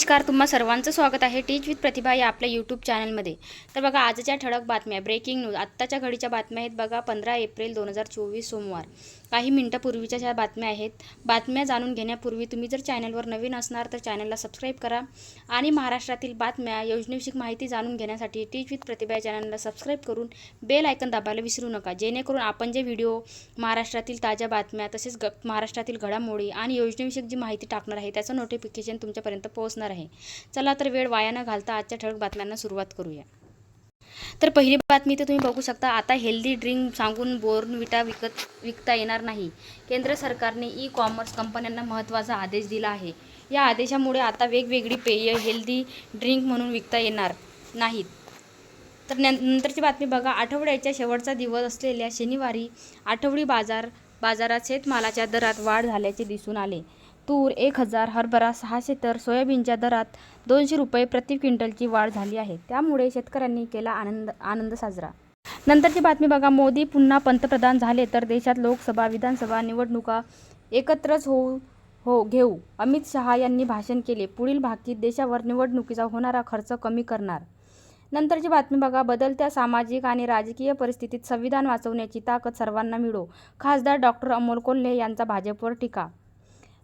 नमस्कार तुम्हा सर्वांचं स्वागत आहे टीच विथ प्रतिभा या आपल्या यूट्यूब चॅनलमध्ये तर बघा आजच्या ठळक बातम्या. ब्रेकिंग न्यूज आत्ताच्या घडीच्या बातम्या आहेत बघा पंधरा एप्रिल दोन हजार चोवीस सोमवार. काही मिनटापूर्वीच्या ज्या बातम्या आहेत बातम्या जाणून घेण्यापूर्वी तुम्ही जर चॅनलवर नवीन असणार तर चॅनलला सबस्क्राईब करा आणि महाराष्ट्रातील बातम्या योजनेविषयक माहिती जाणून घेण्यासाठी टीच विथ प्रतिभा या चॅनलला सबस्क्राईब करून बेल आयकन दाबायला विसरू नका जेणेकरून आपण जे व्हिडिओ महाराष्ट्रातील ताज्या बातम्या तसेच ग महाराष्ट्रातील घडामोडी आणि योजनेविषयक जी माहिती टाकणार आहे त्याचं नोटिफिकेशन तुमच्यापर्यंत पोहोचणार आहे. चला तर वेळ वाया न घालता आजच्या ठळक बातम्यांना सुरुवात करूया. तर पहिली बातमी तर तुम्ही बघू शकता आता हेल्दी ड्रिंक सांगून बोर्नविटा विकत विकता येणार नाही. केंद्र सरकारने ई कॉमर्स कंपन्यांना महत्त्वाचा आदेश दिला आहे. या आदेशामुळे आता वेगवेगळी पेय हेल्दी ड्रिंक म्हणून विकता येणार नाहीत. तर नंतरची बातमी बघा आठवड्याच्या शेवटचा दिवस असलेल्या शनिवारी आठवडी बाजार बाजारात शेतमालाच्या दरात वाढ झाल्याचे दिसून आले. तूर एक हजार हरभरा सहाशे तर सोयाबीनच्या दरात दोनशे रुपये प्रति क्विंटलची वाढ झाली आहे. त्यामुळे शेतकऱ्यांनी केला आनंद आनंद साजरा. नंतरची बातमी बघा. मोदी पुन्हा पंतप्रधान झाले तर देशात लोकसभा विधानसभा निवडणुका एकत्रच होऊ हो घेऊ. अमित शहा यांनी भाषण केले. पुढील भाकीत देशावर निवडणुकीचा होणारा खर्च कमी करणार. नंतरची बातमी बघा. बदलत्या सामाजिक आणि राजकीय परिस्थितीत संविधान वाचवण्याची ताकद सर्वांना मिळो. खासदार डॉक्टर अमोल कोल्हे यांचा भाजपवर टीका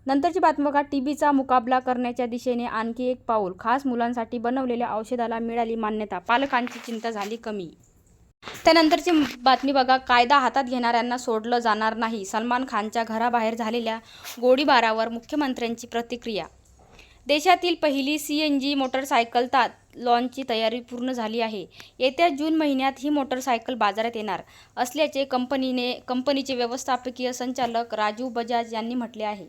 नंतरची बातमी बघा टीबीचा मुकाबला करण्याच्या दिशेने आणखी एक पाऊल. खास मुलांसाठी बनवलेल्या औषधाला मिळाली मान्यता. पालकांची चिंता झाली कमी. त्यानंतरची बातमी बघा. कायदा हातात घेणाऱ्यांना सोडलं जाणार नाही. सलमान खानच्या घराबाहेर झालेल्या गोळीबारावर मुख्यमंत्र्यांची प्रतिक्रिया. देशातील पहिली सी एन जी मोटरसायकल ता लॉन्चची तयारी पूर्ण झाली आहे. येत्या जून महिन्यात ही मोटरसायकल बाजारात येणार असल्याचे कंपनीने कंपनीचे व्यवस्थापकीय संचालक राजू बजाज यांनी म्हटले आहे.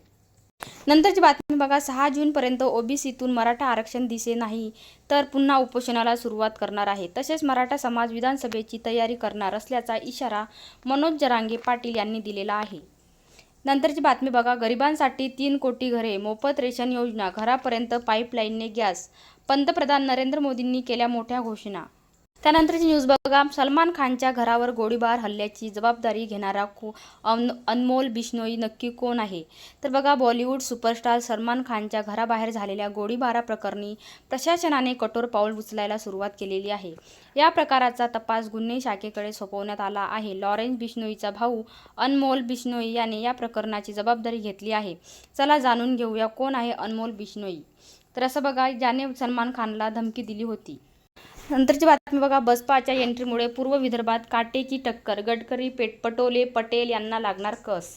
नंतरची बातमी बघा सहा जूनपर्यंत ओबीसीतून मराठा आरक्षण दिसे नाही तर पुन्हा उपोषणाला सुरुवात करणार आहे. तसेच मराठा समाज विधानसभेची तयारी करणार असल्याचा इशारा मनोज जरांगे पाटील यांनी दिलेला आहे. नंतरची बातमी बघा गरिबांसाठी तीन कोटी घरे मोफत रेशन योजना घरापर्यंत पाईपलाईनने गॅस पंतप्रधान नरेंद्र मोदींनी केल्या मोठ्या घोषणा त्यानंतरची न्यूज बघा. सलमान खानच्या घरावर गोळीबार हल्ल्याची जबाबदारी घेणारा को अन अनमोल बिश्नोई नक्की कोण आहे? तर बघा बॉलिवूड सुपरस्टार सलमान खानच्या घराबाहेर झालेल्या गोळीबाराप्रकरणी प्रशासनाने कठोर पाऊल उचलायला सुरुवात केलेली आहे. या प्रकाराचा तपास गुन्हे शाखेकडे सोपवण्यात आला आहे. लॉरेन्स बिश्नोईचा भाऊ अनमोल बिश्नोई याने या प्रकरणाची जबाबदारी घेतली आहे. चला जाणून घेऊया कोण आहे अनमोल बिश्नोई. तर असं बघा ज्याने सलमान खानला धमकी दिली होती. नंतरची बातमी बघा बसपाच्या एंट्रीमुळे पूर्व विदर्भात काटेची टक्कर गडकरी पेट पटोले पटेल यांना लागणार कस?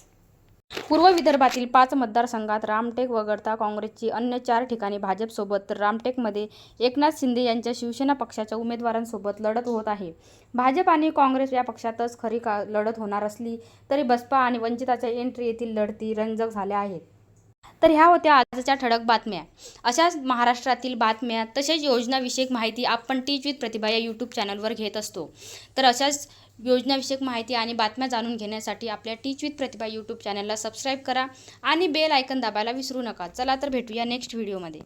पूर्व विदर्भातील पाच मतदारसंघात रामटेक वगळता काँग्रेसची अन्य चार ठिकाणी भाजपसोबत तर रामटेकमध्ये एकनाथ शिंदे यांच्या शिवसेना पक्षाच्या उमेदवारांसोबत लढत होत आहे. भाजप आणि काँग्रेस या पक्षातच खरी का लढत होणार असली तरी बसपा आणि वंचिताच्या एंट्री येथील लढती रंजक झाल्या आहेत. तर ह्या होत्या आजच्या ठळक बातम्या. अशाच महाराष्ट्रातील बातम्या तसेच योजनाविषयक माहिती आपण टीच विथ प्रतिभा या यूट्यूब चॅनलवर घेत असतो. तर अशाच योजनाविषयक माहिती आणि बातम्या जाणून घेण्यासाठी आपल्या टीच विथ प्रतिभा यूट्यूब चॅनलला सबस्क्राईब करा आणि बेल आयकन दाबायला विसरू नका. चला तर भेटूया नेक्स्ट व्हिडिओमध्ये